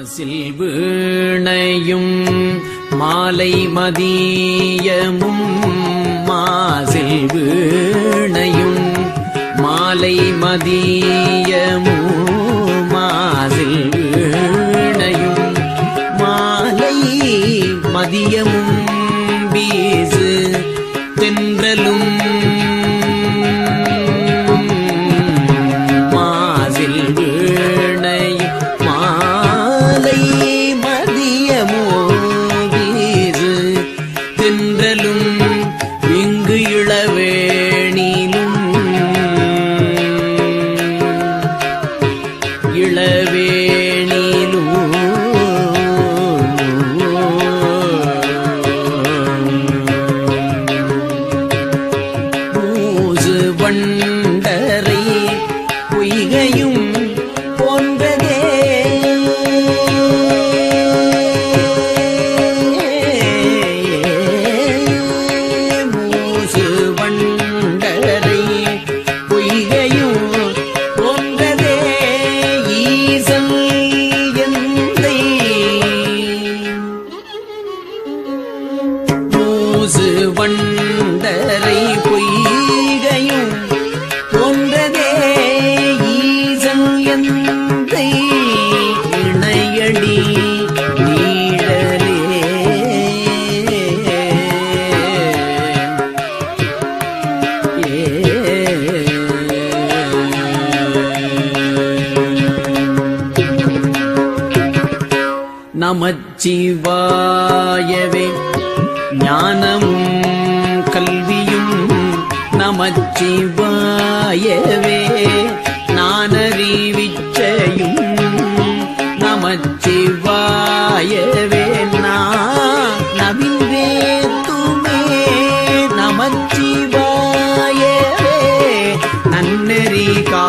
மாசில் வீணையும் மாலை மதியமும் மாசில் வீணையும் மாலை மதியமும் மாசில் வீணையும் மாலை மதியமும் வீசு தென்றலும் தென்றலும் இங்கு இளவேணிலும் மூசு பொய்கையும் போன்றதே ஈசல் எந்தை. மூசு வண்டரை நமச்சிவாயவே ஞானமும் கல்வியும் நமச்சிவாயவே நானறிவிச்சையும் நமச்சிவாயவே நான் நவிவேத்துமே நமச்சிவாயவே நன்னெறி காட்டும்